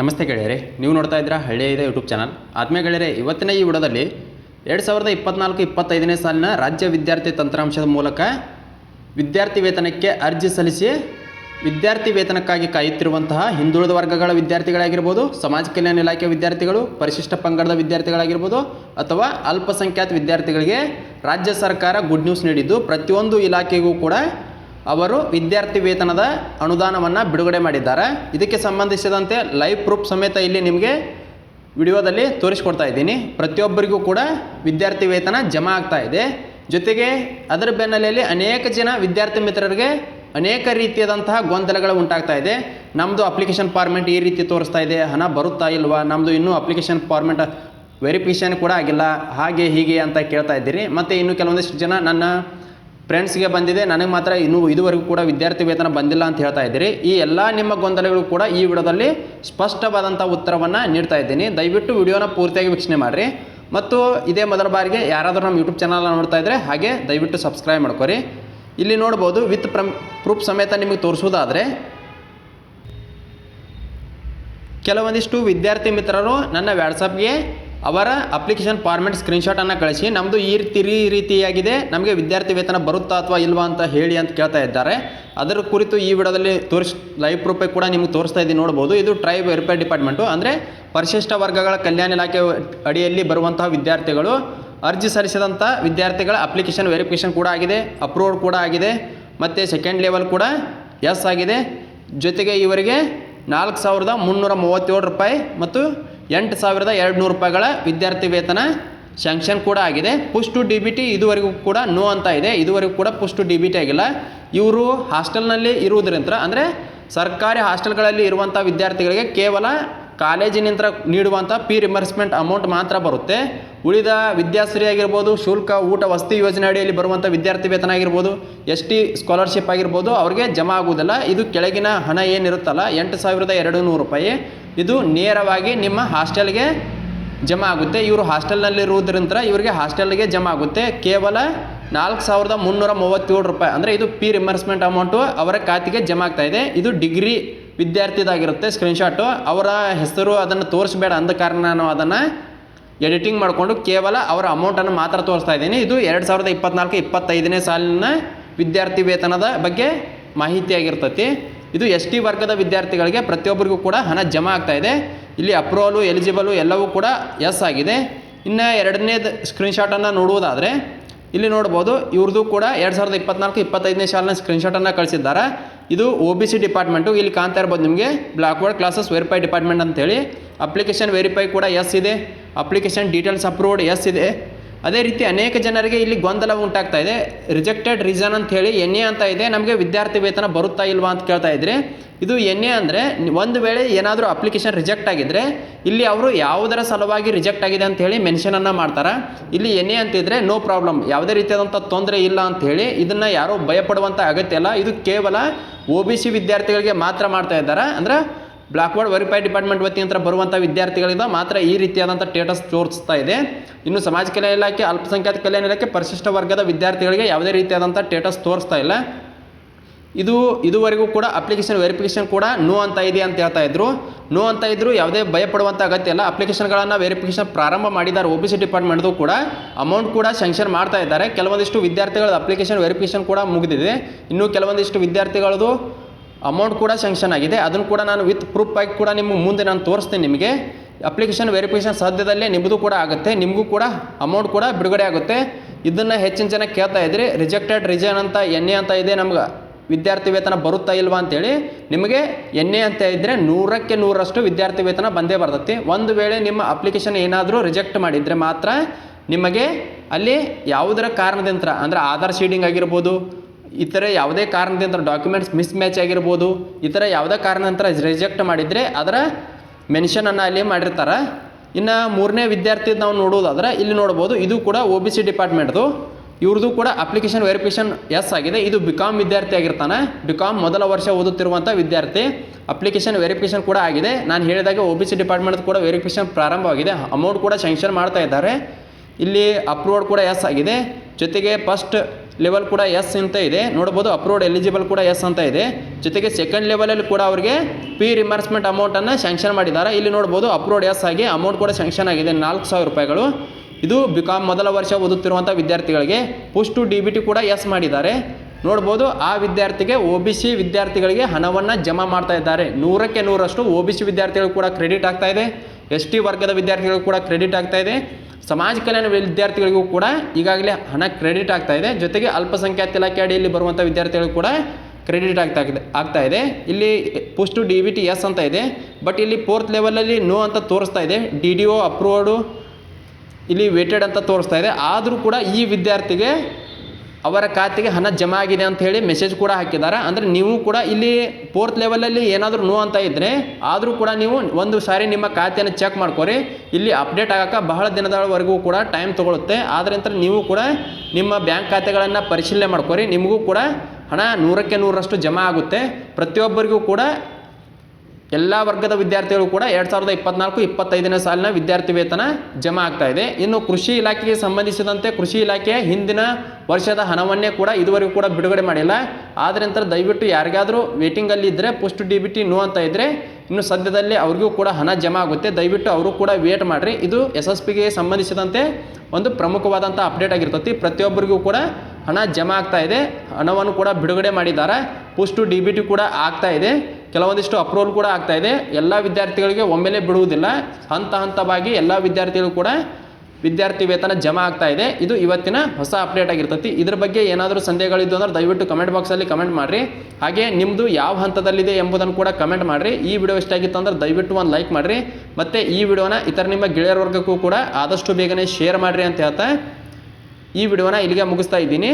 ನಮಸ್ತೆ ಗೆಳೆಯರೆ, ನೀವು ನೋಡ್ತಾ ಇದ್ದೀರಾ ಹಳ್ಳಿಯ ಇದೆ ಯೂಟ್ಯೂಬ್ ಚಾನಲ್ ಆತ್ಮೀಯ ಗೆಳೆಯರೆ, ಇವತ್ತಿನ ಈ ವಿಡಿಯೋದಲ್ಲಿ ಎರಡು ಸಾವಿರದ ಇಪ್ಪತ್ನಾಲ್ಕು, ಇಪ್ಪತ್ತೈದನೇ ಸಾಲಿನ ರಾಜ್ಯ ವಿದ್ಯಾರ್ಥಿ ತಂತ್ರಾಂಶದ ಮೂಲಕ ವಿದ್ಯಾರ್ಥಿ ವೇತನಕ್ಕೆ ಅರ್ಜಿ ಸಲ್ಲಿಸಿ ವಿದ್ಯಾರ್ಥಿ ವೇತನಕ್ಕಾಗಿ ಕಾಯುತ್ತಿರುವಂತಹ ಹಿಂದುಳಿದ ವರ್ಗಗಳ ವಿದ್ಯಾರ್ಥಿಗಳಾಗಿರ್ಬೋದು, ಸಮಾಜ ಕಲ್ಯಾಣ ಇಲಾಖೆ ವಿದ್ಯಾರ್ಥಿಗಳು, ಪರಿಶಿಷ್ಟ ಪಂಗಡದ ವಿದ್ಯಾರ್ಥಿಗಳಾಗಿರ್ಬೋದು, ಅಥವಾ ಅಲ್ಪಸಂಖ್ಯಾತ ವಿದ್ಯಾರ್ಥಿಗಳಿಗೆ ರಾಜ್ಯ ಸರ್ಕಾರ ಗುಡ್ ನ್ಯೂಸ್ ನೀಡಿದ್ದು, ಪ್ರತಿಯೊಂದು ಇಲಾಖೆಗೂ ಕೂಡ ಅವರು ವಿದ್ಯಾರ್ಥಿ ವೇತನದ ಅನುದಾನವನ್ನು ಬಿಡುಗಡೆ ಮಾಡಿದ್ದಾರೆ. ಇದಕ್ಕೆ ಸಂಬಂಧಿಸಿದಂತೆ ಲೈವ್ ಪ್ರೂಫ್ ಸಮೇತ ಇಲ್ಲಿ ನಿಮಗೆ ವಿಡಿಯೋದಲ್ಲಿ ತೋರಿಸ್ಕೊಡ್ತಾ ಇದ್ದೀನಿ. ಪ್ರತಿಯೊಬ್ಬರಿಗೂ ಕೂಡ ವಿದ್ಯಾರ್ಥಿ ವೇತನ ಜಮಾ ಆಗ್ತಾ ಇದೆ. ಜೊತೆಗೆ ಅದರ ಬೆನ್ನಲೆಯಲ್ಲಿ ಅನೇಕ ಜನ ವಿದ್ಯಾರ್ಥಿ ಮಿತ್ರರಿಗೆ ಅನೇಕ ರೀತಿಯಾದಂತಹ ಗೊಂದಲಗಳು ಉಂಟಾಗ್ತಾ ಇದೆ. ನಮ್ಮದು ಅಪ್ಲಿಕೇಶನ್ ಫಾರ್ಮೆಂಟ್ ಈ ರೀತಿ ತೋರಿಸ್ತಾ ಇದೆ. ಹಣ ಬರುತ್ತಾ ಇಲ್ವಾ? ನಮ್ಮದು ಇನ್ನೂ ಅಪ್ಲಿಕೇಶನ್ ಫಾರ್ಮೆಂಟ್ ವೆರಿಫಿಕೇಷನ್ ಕೂಡ ಆಗಿಲ್ಲ. ಹಾಗೆ ಹೀಗೆ ಅಂತ ಕೇಳ್ತಾ ಇದ್ದೀರಿ. ಮತ್ತು ಇನ್ನು ಕೆಲವೊಂದಿಷ್ಟು ಜನ ನನ್ನ ಫ್ರೆಂಡ್ಸ್ಗೆ ಬಂದಿದೆ, ನನಗೆ ಮಾತ್ರ ಇನ್ನೂ ಇದುವರೆಗೂ ಕೂಡ ವಿದ್ಯಾರ್ಥಿ ವೇತನ ಬಂದಿಲ್ಲ ಅಂತ ಹೇಳ್ತಾ ಇದ್ದೀರಿ. ಈ ಎಲ್ಲ ನಿಮ್ಮ ಗೊಂದಲಗಳು ಕೂಡ ಈ ವಿಡಿಯೋದಲ್ಲಿ ಸ್ಪಷ್ಟವಾದಂಥ ಉತ್ತರವನ್ನು ನೀಡ್ತಾ ಇದ್ದೀನಿ. ದಯವಿಟ್ಟು ವಿಡಿಯೋನ ಪೂರ್ತಿಯಾಗಿ ವೀಕ್ಷಣೆ ಮಾಡಿರಿ. ಮತ್ತು ಇದೇ ಮೊದಲ ಬಾರಿಗೆ ಯಾರಾದರೂ ನಮ್ಮ ಯೂಟ್ಯೂಬ್ ಚಾನಲ್ನ ನೋಡ್ತಾ ಇದ್ದರೆ ಹಾಗೆ ದಯವಿಟ್ಟು ಸಬ್ಸ್ಕ್ರೈಬ್ ಮಾಡ್ಕೊರಿ. ಇಲ್ಲಿ ನೋಡ್ಬೋದು ವಿತ್ ಪ್ರೂಫ್ ಸಮೇತ ನಿಮಗೆ ತೋರಿಸೋದಾದರೆ, ಕೆಲವೊಂದಿಷ್ಟು ವಿದ್ಯಾರ್ಥಿ ಮಿತ್ರರು ನನ್ನ ವ್ಯಾಟ್ಸಪ್ಗೆ ಅವರ ಅಪ್ಲಿಕೇಶನ್ ಫಾರ್ಮೆಟ್ ಸ್ಕ್ರೀನ್ಶಾಟನ್ನು ಕಳಿಸಿ ನಮ್ಮದು ಈ ರೀತಿ ಈ ರೀತಿಯಾಗಿದೆ, ನಮಗೆ ವಿದ್ಯಾರ್ಥಿ ವೇತನ ಬರುತ್ತಾ ಅಥವಾ ಇಲ್ವಾ ಅಂತ ಹೇಳಿ ಅಂತ ಕೇಳ್ತಾ ಇದ್ದಾರೆ. ಅದರ ಕುರಿತು ಈ ವಿಡಿಯೋದಲ್ಲಿ ತೋರಿಸ್, ಲೈವ್ ಪ್ರೂಫೇ ಕೂಡ ನಿಮ್ಗೆ ತೋರಿಸ್ತಾ ಇದ್ದೀನಿ, ನೋಡ್ಬೋದು. ಇದು ಟ್ರೈಬ್ ವೆರಿಫೈ ಡಿಪಾರ್ಟ್ಮೆಂಟು. ಅಂದರೆ ಪರಿಶಿಷ್ಟ ವರ್ಗಗಳ ಕಲ್ಯಾಣ ಇಲಾಖೆ ಅಡಿಯಲ್ಲಿ ಬರುವಂತಹ ವಿದ್ಯಾರ್ಥಿಗಳು, ಅರ್ಜಿ ಸಲ್ಲಿಸಿದಂಥ ವಿದ್ಯಾರ್ಥಿಗಳ ಅಪ್ಲಿಕೇಶನ್ ವೆರಿಫಿಕೇಷನ್ ಕೂಡ ಆಗಿದೆ, ಅಪ್ರೂವ್ಡ್ ಕೂಡ ಆಗಿದೆ, ಮತ್ತು ಸೆಕೆಂಡ್ ಲೆವೆಲ್ ಕೂಡ ಎಸ್ ಆಗಿದೆ. ಜೊತೆಗೆ ಇವರಿಗೆ ನಾಲ್ಕು ಸಾವಿರದ ಮುನ್ನೂರ ಮೂವತ್ತೇಳು ರೂಪಾಯಿ ಮತ್ತು ಎಂಟು ಸಾವಿರದ ಎರಡು ನೂರು ರೂಪಾಯಿಗಳ ವಿದ್ಯಾರ್ಥಿ ವೇತನ ಶಾಂಕ್ಷನ್ ಕೂಡ ಆಗಿದೆ. ಪುಷ್ಟು ಡಿ ಬಿ ಟಿ ಇದುವರೆಗೂ ಕೂಡ ನೋ ಅಂತ ಇದೆ. ಇದುವರೆಗೂ ಕೂಡ ಪುಷ್ಟು ಡಿ ಬಿ ಟಿ ಆಗಿಲ್ಲ. ಇವರು ಹಾಸ್ಟೆಲ್ನಲ್ಲಿ ಇರುವುದರಿಂದ ಅಂದರೆ ಸರ್ಕಾರಿ ಹಾಸ್ಟೆಲ್ಗಳಲ್ಲಿ ಇರುವಂಥ ವಿದ್ಯಾರ್ಥಿಗಳಿಗೆ ಕೇವಲ ಕಾಲೇಜಿನಿಂದ ನೀಡುವಂಥ ಪಿ ರಿಮರ್ಸ್ಮೆಂಟ್ ಅಮೌಂಟ್ ಮಾತ್ರ ಬರುತ್ತೆ. ಉಳಿದ ವಿದ್ಯಾಶ್ರೀ ಆಗಿರ್ಬೋದು, ಶುಲ್ಕ, ಊಟ, ವಸತಿ ಯೋಜನೆ ಅಡಿಯಲ್ಲಿ ಬರುವಂಥ ವಿದ್ಯಾರ್ಥಿ ವೇತನ ಆಗಿರ್ಬೋದು, ಎಸ್ ಟಿ ಸ್ಕಾಲರ್ಶಿಪ್ ಆಗಿರ್ಬೋದು, ಅವ್ರಿಗೆ ಜಮಾ ಆಗುವುದಿಲ್ಲ. ಇದು ಕೆಳಗಿನ ಹಣ ಏನಿರುತ್ತಲ್ಲ, ಎಂಟು ಸಾವಿರದ ಎರಡು ನೂರು ರೂಪಾಯಿ. ಇದು ನೇರವಾಗಿ ನಿಮ್ಮ ಹಾಸ್ಟೆಲ್ಗೆ ಜಮಾ ಆಗುತ್ತೆ. ಇವರು ಹಾಸ್ಟೆಲ್ನಲ್ಲಿರುವುದರಿಂದ ಇವರಿಗೆ ಹಾಸ್ಟೆಲ್ಗೆ ಜಮಾ ಆಗುತ್ತೆ. ಕೇವಲ ನಾಲ್ಕು ಸಾವಿರದ ಮುನ್ನೂರ ಮೂವತ್ತೇಳು ರೂಪಾಯಿ. ಅಂದರೆ ಇದು ಪಿ ರಿಮರ್ಸ್ಮೆಂಟ್ ಅಮೌಂಟು ಅವರ ಖಾತೆಗೆ ಜಮಾ ಆಗ್ತಾ ಇದೆ. ಇದು ಡಿಗ್ರಿ ವಿದ್ಯಾರ್ಥಿದಾಗಿರುತ್ತೆ ಸ್ಕ್ರೀನ್ಶಾಟು. ಅವರ ಹೆಸರು ಅದನ್ನು ತೋರಿಸ್ಬೇಡ ಅಂದ ಕಾರಣ ನಾನು ಅದನ್ನು ಎಡಿಟಿಂಗ್ ಮಾಡಿಕೊಂಡು ಕೇವಲ ಅವರ ಅಮೌಂಟನ್ನು ಮಾತ್ರ ತೋರಿಸ್ತಾ ಇದ್ದೀನಿ. ಇದು ಎರಡು ಸಾವಿರದ ಇಪ್ಪತ್ನಾಲ್ಕು ಇಪ್ಪತ್ತೈದನೇ ಸಾಲಿನ ವಿದ್ಯಾರ್ಥಿ ವೇತನದ ಬಗ್ಗೆ ಮಾಹಿತಿಯಾಗಿರ್ತೈತಿ. ಇದು ಎಸ್ ಟಿ ವರ್ಗದ ವಿದ್ಯಾರ್ಥಿಗಳಿಗೆ ಪ್ರತಿಯೊಬ್ಬರಿಗೂ ಕೂಡ ಹಣ ಜಮಾ ಆಗ್ತಾ ಇದೆ. ಇಲ್ಲಿ ಅಪ್ರೂವಲು ಎಲಿಜಿಬಲು ಎಲ್ಲವೂ ಕೂಡ ಎಸ್ ಆಗಿದೆ. ಇನ್ನು ಎರಡನೇದು ಸ್ಕ್ರೀನ್ಶಾಟನ್ನು ನೋಡುವುದಾದರೆ, ಇಲ್ಲಿ ನೋಡ್ಬೋದು ಇವ್ರದ್ದು ಕೂಡ ಎರಡು ಸಾವಿರದ ಇಪ್ಪತ್ನಾಲ್ಕು ಇಪ್ಪತ್ತೈದನೇ ಸಾಲಿನ ಸ್ಕ್ರೀನ್ಶಾಟನ್ನು ಕಳಿಸಿದ್ದಾರೆ. ಇದು ಒ ಬಿ ಸಿ ಡಿಪಾರ್ಟ್ಮೆಂಟು ಇಲ್ಲಿ ಕಾಣ್ತಾ ಇರ್ಬೋದು ನಿಮಗೆ ಬ್ಲಾಕ್ವರ್ಡ್ ಕ್ಲಾಸಸ್ ವೆರಿಫೈ ಡಿಪಾರ್ಟ್ಮೆಂಟ್ ಅಂತೇಳಿ. ಅಪ್ಲಿಕೇಶನ್ ವೆರಿಫೈ ಕೂಡ ಎಸ್ ಇದೆ. ಅಪ್ಲಿಕೇಶನ್ ಡೀಟೇಲ್ಸ್ ಅಪ್ರೂವ್ಡ್ ಎಸ್ ಇದೆ. ಅದೇ ರೀತಿ ಅನೇಕ ಜನರಿಗೆ ಇಲ್ಲಿ ಗೊಂದಲ ಉಂಟಾಗ್ತಾ ಇದೆ. ರಿಜೆಕ್ಟೆಡ್ ರೀಸನ್ ಅಂತ ಹೇಳಿ ಎನ್ ಅಂತ ಇದೆ. ನಮಗೆ ವಿದ್ಯಾರ್ಥಿ ವೇತನ ಬರುತ್ತಾ ಇಲ್ವಾ ಅಂತ ಕೇಳ್ತಾ ಇದ್ರೆ. ಇದು ಎನ್ ಎ ಅಂದರೆ ಒಂದು ವೇಳೆ ಏನಾದರೂ ಅಪ್ಲಿಕೇಶನ್ ರಿಜೆಕ್ಟ್ ಆಗಿದ್ದರೆ ಇಲ್ಲಿ ಅವರು ಯಾವುದರ ಸಲುವಾಗಿ ರಿಜೆಕ್ಟ್ ಆಗಿದೆ ಅಂತ ಹೇಳಿ ಮೆನ್ಷನನ್ನು ಮಾಡ್ತಾರೆ. ಇಲ್ಲಿ ಎನ್ ಎ ಅಂತಿದ್ರೆ ನೋ ಪ್ರಾಬ್ಲಮ್. ಯಾವುದೇ ರೀತಿಯಾದಂಥ ತೊಂದರೆ ಇಲ್ಲ ಅಂತ ಹೇಳಿ ಇದನ್ನು ಯಾರೂ ಭಯಪಡುವಂಥ ಅಗತ್ಯ ಇಲ್ಲ. ಇದು ಕೇವಲ ಒ ಬಿ ಸಿ ವಿದ್ಯಾರ್ಥಿಗಳಿಗೆ ಮಾತ್ರ ಮಾಡ್ತಾ ಇದ್ದಾರೆ. ಅಂದರೆ ಬ್ಲಾಕ್ಬೋರ್ಡ್ ವೆರಿಫೈ ಡಿಪಾರ್ಟ್ಮೆಂಟ್ ವತಿಯಂತ್ರ ಬರುವಂಥ ವಿದ್ಯಾರ್ಥಿಗಳಿಂದ ಮಾತ್ರ ಈ ರೀತಿಯಾದಂಥ ಸ್ಟೇಟಸ್ ತೋರಿಸ್ತಾ ಇದೆ. ಇನ್ನು ಸಮಾಜ ಕಲ್ಯಾಣ ಇಲಾಖೆ, ಅಲ್ಪಸಂಖ್ಯಾತ ಕಲ್ಯಾಣ ಇಲಾಖೆ, ಪರಿಶಿಷ್ಟ ವರ್ಗದ ವಿದ್ಯಾರ್ಥಿಗಳಿಗೆ ಯಾವುದೇ ರೀತಿಯಾದಂಥ ಸ್ಟೇಟಸ್ ತೋರಿಸ್ತಾ ಇಲ್ಲ. ಇದು ಇದುವರೆಗೂ ಕೂಡ ಅಪ್ಲಿಕೇಶನ್ ವೆರಿಫಿಕೇಷನ್ ಕೂಡ ನೋ ಅಂತ ಇದೆ ಅಂತ ಹೇಳ್ತಾ ಇದ್ರು. ನೋ ಅಂತ ಇದ್ರು ಯಾವುದೇ ಭಯಪಡುವಂಥ ಅಗತ್ಯ ಇಲ್ಲ. ಅಪ್ಲಿಕೇಶನ್ಗಳನ್ನು ವೆರಿಫಿಕೇಷನ್ ಪ್ರಾರಂಭ ಮಾಡಿದ್ದಾರೆ ಒ ಬಿ ಸಿ ಡಿಪಾರ್ಟ್ಮೆಂಟ್ದು ಕೂಡ. ಅಮೌಂಟ್ ಕೂಡ ಸ್ಯಾಂಕ್ಷನ್ ಮಾಡ್ತಾ ಇದ್ದಾರೆ. ಕೆಲವೊಂದಿಷ್ಟು ವಿದ್ಯಾರ್ಥಿಗಳ ಅಪ್ಲಿಕೇಶನ್ ವೆರಿಫಿಕೇಷನ್ ಕೂಡ ಮುಗಿದಿದೆ. ಇನ್ನು ಕೆಲವೊಂದಿಷ್ಟು ವಿದ್ಯಾರ್ಥಿಗಳದು ಅಮೌಂಟ್ ಕೂಡ ಸ್ಯಾಂಕ್ಷನ್ ಆಗಿದೆ. ಅದನ್ನು ಕೂಡ ನಾನು ವಿತ್ ಪ್ರೂಫ್ ಆಗಿ ಕೂಡ ನಿಮ್ಮ ಮುಂದೆ ನಾನು ತೋರಿಸ್ತೀನಿ ನಿಮಗೆ. ಅಪ್ಲಿಕೇಶನ್ ವೆರಿಫಿಕೇಷನ್ ಸದ್ಯದಲ್ಲೇ ನಿಮ್ಮದು ಕೂಡ ಆಗುತ್ತೆ. ನಿಮಗೂ ಕೂಡ ಅಮೌಂಟ್ ಕೂಡ ಬಿಡುಗಡೆ ಆಗುತ್ತೆ. ಇದನ್ನು ಹೆಚ್ಚಿನ ಜನ ಕೇಳ್ತಾ ಇದ್ರಿ ರಿಜೆಕ್ಟೆಡ್ ರಿಜನ್ ಅಂತ ಎನ್ ಎ ಅಂತ ಇದೆ ನಮ್ಗೆ. ವಿದ್ಯಾರ್ಥಿ ವೇತನ ಬರುತ್ತಾ ಇಲ್ವಾ ಅಂತೇಳಿ ನಿಮಗೆ ಎನ್ ಎ ಅಂತ ಇದ್ದರೆ ನೂರಕ್ಕೆ ನೂರಷ್ಟು ವಿದ್ಯಾರ್ಥಿ ವೇತನ ಬಂದೇ ಬರ್ತೈತಿ. ಒಂದು ವೇಳೆ ನಿಮ್ಮ ಅಪ್ಲಿಕೇಶನ್ ಏನಾದರೂ ರಿಜೆಕ್ಟ್ ಮಾಡಿದರೆ ಮಾತ್ರ ನಿಮಗೆ ಅಲ್ಲಿ ಯಾವುದರ ಕಾರಣದಿಂದ, ಅಂದರೆ ಆಧಾರ್ ಶೀಡಿಂಗ್ ಆಗಿರ್ಬೋದು ಇತರ ಯಾವುದೇ ಕಾರಣದಿಂದ ಡಾಕ್ಯುಮೆಂಟ್ಸ್ ಮಿಸ್ ಮ್ಯಾಚ್ ಆಗಿರ್ಬೋದು, ಈ ಥರ ಯಾವುದೇ ಕಾರಣಾಂತರ ರಿಜೆಕ್ಟ್ ಮಾಡಿದರೆ ಅದರ ಮೆನ್ಷನನ್ನು ಅಲ್ಲಿ ಮಾಡಿರ್ತಾರೆ. ಇನ್ನು ಮೂರನೇ ವಿದ್ಯಾರ್ಥಿ ನಾವು ನೋಡೋದಾದ್ರೆ ಇಲ್ಲಿ ನೋಡ್ಬೋದು, ಇದು ಕೂಡ ಒ ಬಿ ಸಿ ಡಿಪಾರ್ಟ್ಮೆಂಟ್ದು ಇವ್ರದ್ದು ಕೂಡ ಅಪ್ಲಿಕೇಶನ್ ವೆರಿಫಿಕೇಷನ್ ಎಸ್ ಆಗಿದೆ. ಇದು ಬಿ ಕಾಮ್ ವಿದ್ಯಾರ್ಥಿ ಆಗಿರ್ತಾನೆ. ಬಿ ಕಾಮ್ ಮೊದಲ ವರ್ಷ ಓದುತ್ತಿರುವಂಥ ವಿದ್ಯಾರ್ಥಿ. ಅಪ್ಲಿಕೇಶನ್ ವೆರಿಫಿಕೇಷನ್ ಕೂಡ ಆಗಿದೆ. ನಾನು ಹೇಳಿದಾಗ ಓ ಬಿ ಸಿ ಡಿಪಾರ್ಟ್ಮೆಂಟ್ ಕೂಡ ವೆರಿಫಿಕೇಷನ್ ಪ್ರಾರಂಭವಾಗಿದೆ. ಅಮೌಂಟ್ ಕೂಡ ಸ್ಯಾಂಕ್ಷನ್ ಮಾಡ್ತಾ ಇದ್ದಾರೆ. ಇಲ್ಲಿ ಅಪ್ರೂವಲ್ ಕೂಡ ಎಸ್ ಆಗಿದೆ. ಜೊತೆಗೆ ಫಸ್ಟ್ ಲೆವೆಲ್ ಕೂಡ ಎಸ್ ಅಂತ ಇದೆ. ನೋಡ್ಬೋದು ಅಪ್ರೂವ್ಡ್ ಎಲಿಜಿಬಲ್ ಕೂಡ ಎಸ್ ಅಂತ ಇದೆ. ಜೊತೆಗೆ ಸೆಕೆಂಡ್ ಲೆವೆಲಲ್ಲಿ ಕೂಡ ಅವರಿಗೆ ಪಿ ರಿಮರ್ಸ್ಮೆಂಟ್ ಅಮೌಂಟನ್ನು ಸ್ಯಾಂಕ್ಷನ್ ಮಾಡಿದ್ದಾರೆ. ಇಲ್ಲಿ ನೋಡ್ಬೋದು ಅಪ್ರೂವ್ಡ್ ಎಸ್ ಆಗಿ ಅಮೌಂಟ್ ಕೂಡ ಸ್ಯಾಂಕ್ಷನ್ ಆಗಿದೆ. ನಾಲ್ಕು ಸಾವಿರ ರೂಪಾಯಿಗಳು. ಇದು ಬಿ ಕಾಮ್ ಮೊದಲ ವರ್ಷ ಓದುತ್ತಿರುವಂಥ ವಿದ್ಯಾರ್ಥಿಗಳಿಗೆ ಪುಷ್ಟು ಡಿ ಬಿ ಟಿ ಕೂಡ ಎಸ್ ಮಾಡಿದ್ದಾರೆ. ನೋಡ್ಬೋದು ಆ ವಿದ್ಯಾರ್ಥಿಗೆ ಒ ಬಿ ಸಿ ವಿದ್ಯಾರ್ಥಿಗಳಿಗೆ ಹಣವನ್ನು ಜಮಾ ಮಾಡ್ತಾ ಇದ್ದಾರೆ. ನೂರಕ್ಕೆ ನೂರಷ್ಟು ಒ ಬಿ ಸಿ ವಿದ್ಯಾರ್ಥಿಗಳು ಕೂಡ ಕ್ರೆಡಿಟ್ ಆಗ್ತಾ ಇದೆ. ಎಸ್ ಟಿ ವರ್ಗದ ವಿದ್ಯಾರ್ಥಿಗಳು ಕೂಡ ಕ್ರೆಡಿಟ್ ಆಗ್ತಾ ಇದೆ. ಸಮಾಜ ಕಲ್ಯಾಣ ವಿದ್ಯಾರ್ಥಿಗಳಿಗೂ ಕೂಡ ಈಗಾಗಲೇ ಹಣ ಕ್ರೆಡಿಟ್ ಆಗ್ತಾ ಇದೆ. ಜೊತೆಗೆ ಅಲ್ಪಸಂಖ್ಯಾತ ಇಲಾಖೆ ಅಡಿಯಲ್ಲಿ ಬರುವಂಥ ವಿದ್ಯಾರ್ಥಿಗಳಿಗೂ ಕೂಡ ಕ್ರೆಡಿಟ್ ಆಗ್ತಾ ಇದೆ ಆಗ್ತಾ ಇದೆ. ಇಲ್ಲಿ post D B T yes ಅಂತ ಇದೆ. ಬಟ್ ಇಲ್ಲಿ ಫೋರ್ತ್ ಲೆವೆಲಲ್ಲಿ ನೋ ಅಂತ ತೋರಿಸ್ತಾ ಇದೆ. ಡಿ ಡಿ ಒ ಅಪ್ರೂವ್ಡು, ಇಲ್ಲಿ ವೇಟೆಡ್ ಅಂತ ತೋರಿಸ್ತಾ ಇದೆ. ಆದರೂ ಕೂಡ ಈ ವಿದ್ಯಾರ್ಥಿಗೆ ಅವರ ಖಾತೆಗೆ ಹಣ ಜಮಾ ಆಗಿದೆ ಅಂತ ಹೇಳಿ ಮೆಸೇಜ್ ಕೂಡ ಹಾಕಿದ್ದಾರೆ. ಅಂದರೆ ನೀವು ಕೂಡ ಇಲ್ಲಿ ಫೋರ್ತ್ ಲೆವೆಲಲ್ಲಿ ಏನಾದರೂ ನೋ ಅಂತ ಇದ್ದರೆ ಆದರೂ ಕೂಡ ನೀವು ಒಂದು ಸಾರಿ ನಿಮ್ಮ ಖಾತೆಯನ್ನು ಚೆಕ್ ಮಾಡ್ಕೊರಿ. ಇಲ್ಲಿ ಅಪ್ಡೇಟ್ ಆಗೋಕೆ ಬಹಳ ದಿನದವರೆಗೂ ಕೂಡ ಟೈಮ್ ತೊಗೊಳುತ್ತೆ. ಆದ್ದರಿಂದ ನೀವು ಕೂಡ ನಿಮ್ಮ ಬ್ಯಾಂಕ್ ಖಾತೆಗಳನ್ನು ಪರಿಶೀಲನೆ ಮಾಡ್ಕೊರಿ. ನಿಮಗೂ ಕೂಡ ಹಣ ನೂರಕ್ಕೆ ನೂರರಷ್ಟು ಜಮಾ ಆಗುತ್ತೆ. ಪ್ರತಿಯೊಬ್ಬರಿಗೂ ಕೂಡ ಎಲ್ಲ ವರ್ಗದ ವಿದ್ಯಾರ್ಥಿಗಳು ಕೂಡ ಎರಡು ಸಾವಿರದ ಇಪ್ಪತ್ನಾಲ್ಕು, ಇಪ್ಪತ್ತೈದನೇ ಸಾಲಿನ ವಿದ್ಯಾರ್ಥಿ ವೇತನ ಜಮಾ ಆಗ್ತಾ ಇದೆ. ಇನ್ನು ಕೃಷಿ ಇಲಾಖೆಗೆ ಸಂಬಂಧಿಸಿದಂತೆ ಕೃಷಿ ಇಲಾಖೆ ಹಿಂದಿನ ವರ್ಷದ ಹಣವನ್ನೇ ಕೂಡ ಇದುವರೆಗೂ ಕೂಡ ಬಿಡುಗಡೆ ಮಾಡಿಲ್ಲ. ಆದ ನಂತರ ದಯವಿಟ್ಟು ಯಾರಿಗಾದರೂ ವೇಟಿಂಗಲ್ಲಿ ಇದ್ದರೆ post D B T no ಅಂತ ಇದ್ದರೆ ಇನ್ನು ಸದ್ಯದಲ್ಲಿ ಅವ್ರಿಗೂ ಕೂಡ ಹಣ ಜಮಾ ಆಗುತ್ತೆ. ದಯವಿಟ್ಟು ಅವರು ಕೂಡ ವೇಟ್ ಮಾಡಿರಿ. ಇದು ಎಸ್ ಎಸ್ ಪಿಗೆ ಸಂಬಂಧಿಸಿದಂತೆ ಒಂದು ಪ್ರಮುಖವಾದಂಥ ಅಪ್ಡೇಟ್ ಆಗಿರ್ತತಿ. ಪ್ರತಿಯೊಬ್ಬರಿಗೂ ಕೂಡ ಹಣ ಜಮಾ ಆಗ್ತಾ ಇದೆ. ಹಣವನ್ನು ಕೂಡ ಬಿಡುಗಡೆ ಮಾಡಿದ್ದಾರೆ ಪೋಸ್ಟು ಡಿ ಬಿ ಟಿ ಕೂಡ ಆಗ್ತಾ ಇದೆ. ಕೆಲವೊಂದಿಷ್ಟು ಅಪ್ರೂವಲ್ ಕೂಡ ಆಗ್ತಾ ಇದೆ. ಎಲ್ಲ ವಿದ್ಯಾರ್ಥಿಗಳಿಗೆ ಒಮ್ಮೆಲೇ ಬಿಡುವುದಿಲ್ಲ. ಹಂತ ಹಂತವಾಗಿ ಎಲ್ಲ ವಿದ್ಯಾರ್ಥಿಗಳು ಕೂಡ ವಿದ್ಯಾರ್ಥಿ ವೇತನ ಜಮಾ ಆಗ್ತಾ ಇದೆ. ಇದು ಇವತ್ತಿನ ಹೊಸ ಅಪ್ಡೇಟ್ ಆಗಿರ್ತೈತಿ. ಇದ್ರ ಬಗ್ಗೆ ಏನಾದರೂ ಸಂದೇಹಗಳಿದ್ದು ಅಂದ್ರೆ ದಯವಿಟ್ಟು ಕಮೆಂಟ್ ಬಾಕ್ಸಲ್ಲಿ ಕಮೆಂಟ್ ಮಾಡಿರಿ. ಹಾಗೆ ನಿಮ್ಮದು ಯಾವ ಹಂತದಲ್ಲಿದೆ ಎಂಬುದನ್ನು ಕೂಡ ಕಮೆಂಟ್ ಮಾಡಿರಿ. ಈ ವಿಡಿಯೋ ಇಷ್ಟ ಆಗಿತ್ತು ಅಂದ್ರೆ ದಯವಿಟ್ಟು ಒಂದು ಲೈಕ್ ಮಾಡಿರಿ. ಮತ್ತು ಈ ವಿಡಿಯೋನ ಇತರ ನಿಮ್ಮ ಗೆಳೆಯರ ವರ್ಗಕ್ಕೂ ಕೂಡ ಆದಷ್ಟು ಬೇಗನೆ ಶೇರ್ ಮಾಡಿರಿ ಅಂತ ಹೇಳ್ತಾ ಈ ವಿಡಿಯೋನ ಇಲ್ಲಿಗೆ ಮುಗಿಸ್ತಾ ಇದ್ದೀನಿ.